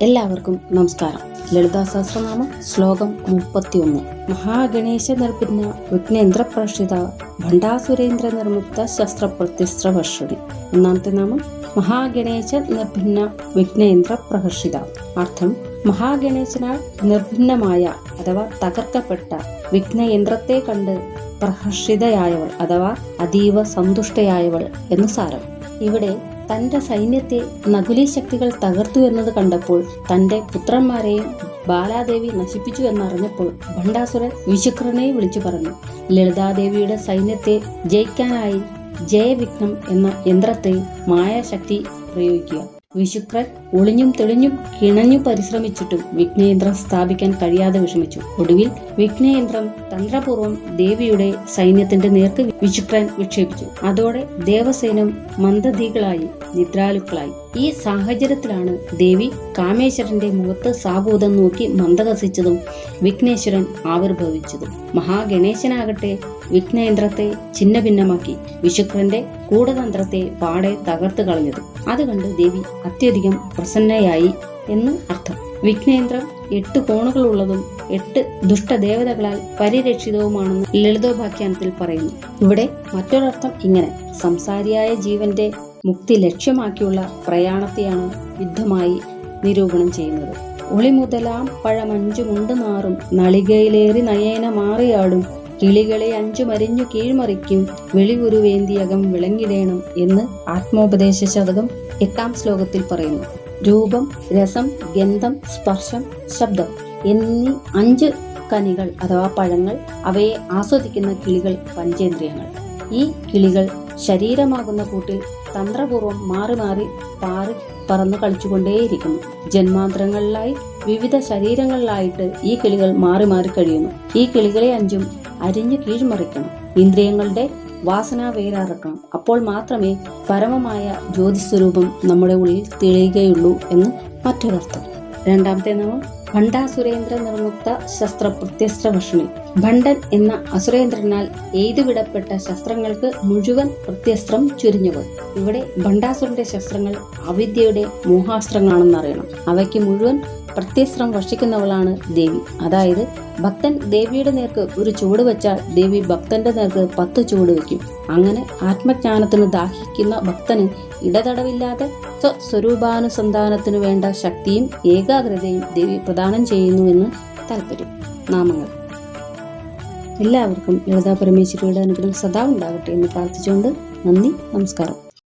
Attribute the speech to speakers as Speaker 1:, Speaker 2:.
Speaker 1: എല്ലാവർക്കും നമസ്കാരം. ലളിതാ സഹസ്രനാമം ശ്ലോകം മുപ്പത്തിയൊന്ന്. മഹാഗണേശ നിർഭിന്ന വിഘ്നേന്ദ്ര പ്രഷിത ഭണ്ഡാസുരേന്ദ്ര നിർമ്മിത ശസ്ത്രപ്രതിസ്ത്ര വർഷണി ഒന്നാമത്തെ നാമം മഹാഗണേശ നിർഭിന്ന വിഘ്നേന്ദ്ര പ്രഹർഷിത അർത്ഥം മഹാഗണേശനാൽ നിർഭിന്നമായ അഥവാ തകർക്കപ്പെട്ട വിഘ്നയന്ത്രത്തെ കണ്ട് പ്രഹർഷിതയായവൾ അഥവാ അതീവ സന്തുഷ്ടയായവൾ എന്ന് സാരം. ഇവിടെ തന്റെ സൈന്യത്തെ നകുലി ശക്തികൾ തകർത്തു എന്നത് കണ്ടപ്പോൾ തന്റെ പുത്രന്മാരെയും ബാലാദേവി നശിപ്പിച്ചു എന്നറിഞ്ഞപ്പോൾ ഭണ്ഡാസുരൻ വിശുക്രനെ വിളിച്ചു പറഞ്ഞു ലളിതാദേവിയുടെ സൈന്യത്തെ ജയിക്കാനായി ജയവിഘ്നം എന്ന യന്ത്രത്തെ മായാശക്തി പ്രയോഗിക്കുക. വിശുക്രൻ ഒളിഞ്ഞും തെളിഞ്ഞും കിണഞ്ഞു പരിശ്രമിച്ചിട്ടും വിഘ്നയന്ത്രം സ്ഥാപിക്കാൻ കഴിയാതെ വിഷമിച്ചു. ഒടുവിൽ വിഘ്നയന്ത്രം തന്ത്രപൂർവം ദേവിയുടെ സൈന്യത്തിന്റെ നേർക്ക് വിശുക്രൻ വിക്ഷേപിച്ചു. അതോടെ ദേവസേനം മന്ദധികളായി നിദ്രാലുക്കളായി. ഈ സാഹചര്യത്തിലാണ് ദേവി കാമേശ്വരന്റെ മുഖത്ത് സാബൂതം നോക്കി മന്ദഹസിച്ചതും വിഘ്നേശ്വരൻ ആവിർഭവിച്ചതും. മഹാഗണേശനാകട്ടെ വിഘ്നയന്ത്രത്തെ ഛിന്നഭിന്നമാക്കി വിശുക്രന്റെ കൂടതന്ത്രത്തെ പാടെ തകർത്തു കളഞ്ഞത്. അത് കണ്ട് ദേവി അത്യധികം പ്രസന്നയായി എന്ന് അർത്ഥം. വിഘ്നേന്ദ്രം എട്ട് കോണുകളുള്ളതും എട്ട് ദുഷ്ടദേവതകളാൽ പരിരക്ഷിതവുമാണെന്ന് ലളിതോപാഖ്യാനത്തിൽ പറയുന്നു. ഇവിടെ മറ്റൊരർത്ഥം ഇങ്ങനെ. സംസാരിയായ ജീവന്റെ മുക്തി ലക്ഷ്യമാക്കിയുള്ള പ്രയാണത്തെയാണ് യുദ്ധമായി നിരൂപണം ചെയ്യുന്നത്. ഒളിമുതലാം പഴമഞ്ചു മുണ്ട് നാറും നളികയിലേറി നയേന മാറിയാടും കിളികളെ അഞ്ചു മരിഞ്ഞു കീഴ്മറിക്കും വെളിവുരുവേന്തിയകം വിളങ്ങിടേണം എന്ന് ആത്മോപദേശ ശതകം എട്ടാം ശ്ലോകത്തിൽ പറയുന്നു. രൂപം രസം ഗന്ധം സ്പർശം ശബ്ദം എന്നീ അഞ്ച് കനികൾ അഥവാ പഴങ്ങൾ അവയെ ആസ്വദിക്കുന്ന കിളികൾ പഞ്ചേന്ദ്രിയങ്ങൾ. ഈ കിളികൾ ശരീരമാകുന്ന കൂട്ടിൽ തന്ത്രപൂർവം മാറി മാറി പാറി പറന്ന് കളിച്ചുകൊണ്ടേയിരിക്കുന്നു. ജന്മാന്തരങ്ങളിലായി വിവിധ ശരീരങ്ങളിലായിട്ട് ഈ കിളികൾ മാറി മാറി കഴിയുന്നു. ഈ കിളികളെ അഞ്ചും അരിഞ്ഞു കീഴ്മറിക്കണം. ഇന്ദ്രിയങ്ങളുടെ വാസന വേരാറക്കണം. അപ്പോൾ മാത്രമേ പരമമായ ജ്യോതിസ്വരൂപം നമ്മുടെ ഉള്ളിൽ തെളിയുകയുള്ളൂ എന്ന് മറ്റൊരർത്ഥം. രണ്ടാമത്തെ നാമം നിർമ്മുക്ത ശസ്ത്ര പ്രത്യസ്ത്ര ഭക്ഷണി. ഭണ്ഡൻ എന്ന അസുരേന്ദ്രനാൽ എയ്തുവിടപ്പെട്ട ശസ്ത്രങ്ങൾക്ക് മുഴുവൻ പ്രത്യസ്ത്രം ചുരിഞ്ഞവൾ ഇവിടെ ഭണ്ഡാസുരന്റെ ശസ്ത്രങ്ങൾ അവിദ്യയുടെ മോഹാസ്ത്രങ്ങളാണെന്നറിയണം അവയ്ക്ക് മുഴുവൻ പ്രത്യസ്ത്രം വർഷിക്കുന്നവളാണ് ദേവി. അതായത് ഭക്തൻ ദേവിയുടെ നേർക്ക് ഒരു ചൂട് വെച്ചാൽ ദേവി ഭക്തന്റെ നേർക്ക് പത്ത് ചൂട് വയ്ക്കും. അങ്ങനെ ആത്മജ്ഞാനത്തിന് ദാഹിക്കുന്ന ഭക്തന് ഇടതടവില്ലാതെ സ്വസ്വരൂപാനുസന്ധാനത്തിനു വേണ്ട ശക്തിയും ഏകാഗ്രതയും ദേവി പ്രദാനം ചെയ്യുന്നുവെന്ന് താല്പര്യം നാമങ്ങൾ. എല്ലാവർക്കും ലളിതാ പരമേശ്വരിയുടെ അനുഗ്രഹം സദാ ഉണ്ടാകട്ടെ എന്ന് പ്രാർത്ഥിച്ചുകൊണ്ട് നന്ദി നമസ്കാരം.